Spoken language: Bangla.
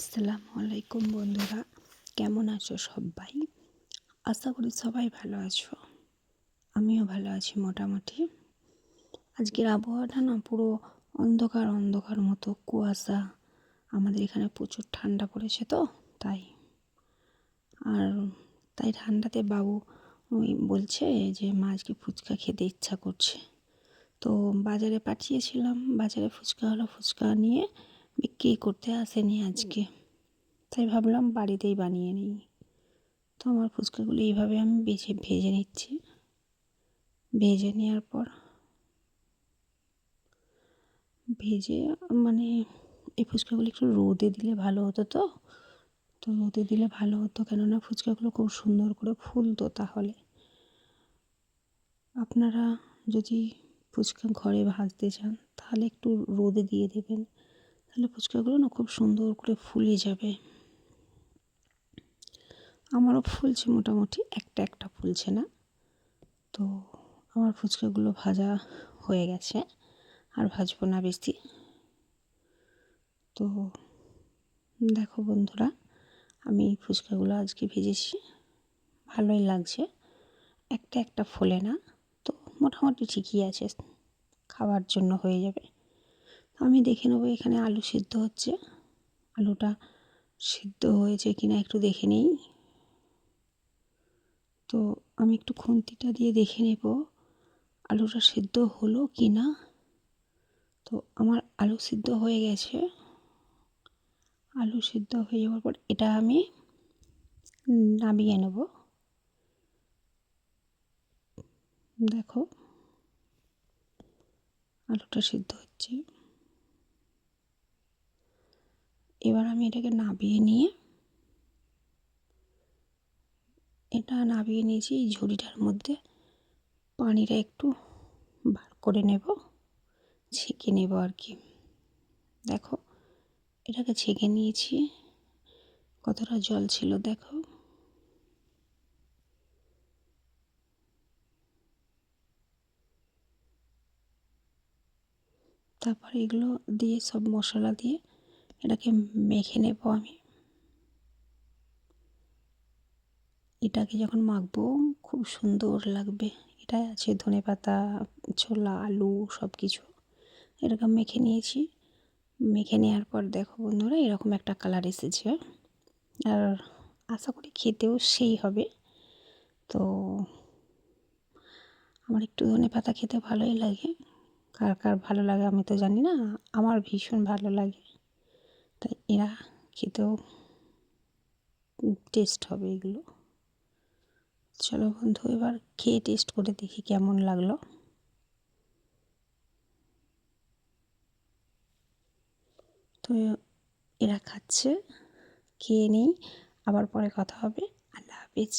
আসসালামু আলাইকুম বন্ধুরা, কেমন আছো সবাই? আশা করি সবাই ভালো আছো। আমিও ভালো আছি মোটামুটি। আজকের আবহাওয়াটা না পুরো অন্ধকার অন্ধকার মতো, কুয়াশা। আমাদের এখানে প্রচুর ঠান্ডা পড়েছে তো, তাই। আর তাই ঠান্ডাতে বাবু ওই বলছে যে, মা আজকে ফুচকা খেতে ইচ্ছা করছে। তো বাজারে পাঠিয়েছিলাম, বাজারে ফুচকা হলো ফুচকা নিয়ে বিক্রি করতে আসেনি আজকে। তাই ভাবলাম বাড়িতেই বানিয়ে নিই। তো আমার ফুচকাগুলো এইভাবে আমি বেছে, ভেজে নিচ্ছি। ভেজে নেওয়ার পর ভেজে মানে এই ফুচকাগুলো একটু রোদে দিলে ভালো হতো তো। তো রোদে দিলে ভালো হতো কেননা ফুচকাগুলো খুব সুন্দর করে ফুলতো তাহলে। আপনারা যদি ফুচকা ঘরে ভাজতে চান তাহলে একটু রোদে দিয়ে দেবেন। তাহলে ফুচকাগুলো না খুব সুন্দর করে ফুলে যাবে। আমারও ফুলছে মোটামুটি, একটা একটা ফুলছে না। তো আমার ফুচকাগুলো ভাজা হয়ে গেছে, আর ভাজবো না বেশি। তো দেখো বন্ধুরা, আমি ফুচকাগুলো আজকে ভেজেছি, ভালোই লাগছে। একটা একটা ফোলে না, তো মোটামুটি ঠিকই আছে, খাওয়ার জন্য হয়ে যাবে। আমি দেখে নেব এখানে আলু সিদ্ধ হচ্ছে। আলুটা সিদ্ধ হয়েছে কিনা একটু দেখে নেই। তো আমি একটু খুন্তিটা দিয়ে দেখে নেব আলুটা সিদ্ধ হলো কি না তো আমার আলু সিদ্ধ হয়ে গেছে। আলু সিদ্ধ হয়ে যাওয়ার পর এটা আমি নামিয়ে নেব। দেখো, আলুটা সিদ্ধ হচ্ছে। এবার আমি এটাকে নাবিয়ে নিয়ে, এটা নাবিয়ে নিয়েছি এই ঝুড়িটার মধ্যে। পানিটা একটু বার করে নেব, ছেঁকে নেব আর কি। দেখো, এটাকে ছেঁকে নিয়েছি। কতটা জল ছিল, দেখো। তারপর এগুলো দিয়ে সব মশলা দিয়ে এটাকে মেখে নেব আমি। এটাকে যখন মাখবো, খুব সুন্দর লাগবে। এটাই আছে ধনে পাতা, ছোলা, আলু সব কিছু এরকম মেখে নিয়েছি। মেখে নেওয়ার পর দেখো বন্ধুরা, এরকম একটা কালার এসেছে। আর আশা করি খেতেও সেই হবে। তো আমার একটু ধনে পাতা খেতে ভালোই লাগে। কার কার ভালো লাগে আমি তো জানি না, আমার ভীষণ ভালো লাগে। তাই এরা খেতেও টেস্ট হবে এগুলো। চলো বন্ধু, এবার খেয়ে টেস্ট করে দেখি কেমন লাগল। তো এরা খাচ্ছে, খেয়ে নেই, আবার পরে কথা হবে। আল্লাহ হাফিজ।